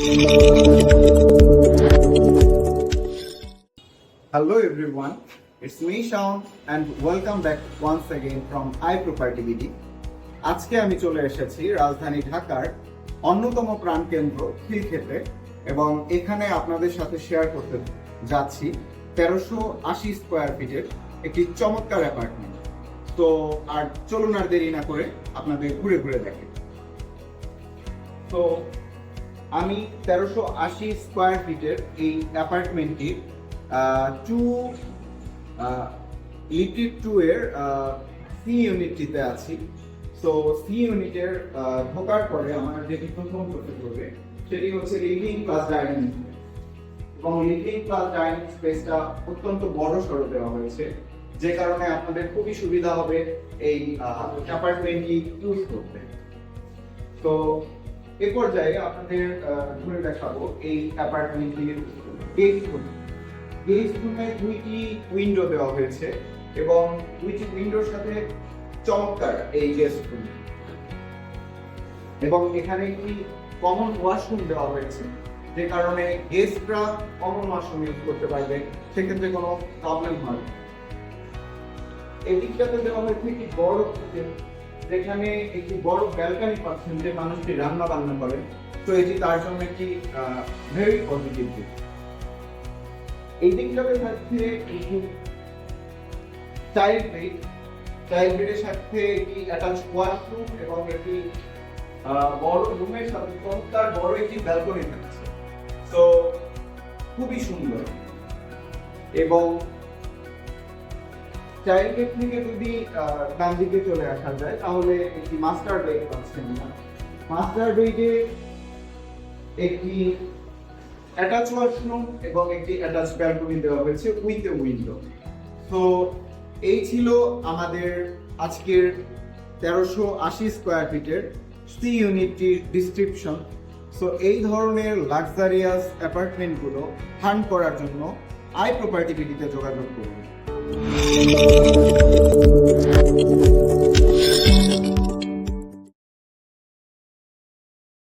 Hello everyone, it's me Shaun and welcome back once again from iProperty. আজকে আমি চলে এসেছি রাজধানী ঢাকার অন্যতম প্রাণকেন্দ্র খিলক্ষেত্রে এবং এখানে আপনাদের সাথে শেয়ার করতে যাচ্ছি তেরোশো আশি স্কোয়ার ফিটের একটি চমৎকার অ্যাপার্টমেন্ট তো আর চলুন আর দেরি না করে আপনাদের ঘুরে ঘুরে দেখে। তো আমি তেরোশো আশি স্কোয়ার ফিটের এই অ্যাপার্টমেন্টটির টু লিটিড টু এর সি ইউনিটটিতে আছি। সো সি ইউনিটের ঢোকার পরে আমার যেটি প্রথম করতে হবে, সেটি হচ্ছে লিভিং প্লাস ডাইনিং এবং লিভিং প্লাস ডাইনিং স্পেসটা অত্যন্ত বড় সড়ো দেওয়া হয়েছে, যে কারণে আপনাদের খুবই সুবিধা হবে এই অ্যাপার্টমেন্টটি ইউজ করতে। তো এ পর্যায়ে আপনাদের ঘুরে দেখাবো এই অ্যাপার্টমেন্টটির গেস্ট রুম গেস্ট রুমে দুইটি উইন্ডো দেওয়া হয়েছে এবং দুইটি উইন্ডোর সাথে চমৎকার এই গেস্ট রুম এবং এখানে একটি কমন ওয়াশরুম দেওয়া হয়েছে, যে কারণে গেস্টরা কমন ওয়াশরুম ইউজ করতে পারবে, সেক্ষেত্রে কোনো প্রবলেম হয় না। এই দিকটাতে দেওয়া হয়েছে একটি বড় যেখানে একটি বড় ব্যালকানি পাচ্ছেন যে মানুষটি রান্না বান্না করে, তো এটি তার জন্য একটি ভেরি পজিটিভ দিক। এই দিকটাতে থাকছে একটি চাইল্ড বেড চাইল্ড বেডের সাথে একটি অ্যাটাচ ওয়াশরুম এবং একটি বড় রুমের সাথে চমৎকার বড় একটি ব্যালকনি থাকছে। তো খুবই সুন্দর। এবং চাইল্ড বেড থেকে যদি ডান দিকে চলে আসা যায়, তাহলে একটি মাস্টার বেড পাচ্ছেন না মাস্টার বেডে একটি অ্যাটাচ ওয়াশরুম এবং একটি অ্যাটাচ ব্যালকনি দেওয়া হয়েছে উইথ এ উইন্ডো। তো এই ছিল আমাদের আজকের তেরোশো আশি স্কোয়ার ফিটের সি ইউনিটটির ডিসক্রিপশন সো এই ধরনের লাক্সারিয়াস অ্যাপার্টমেন্টগুলো ফান্ড করার জন্য আই প্রপার্টি যোগাযোগ করুন। Thank you.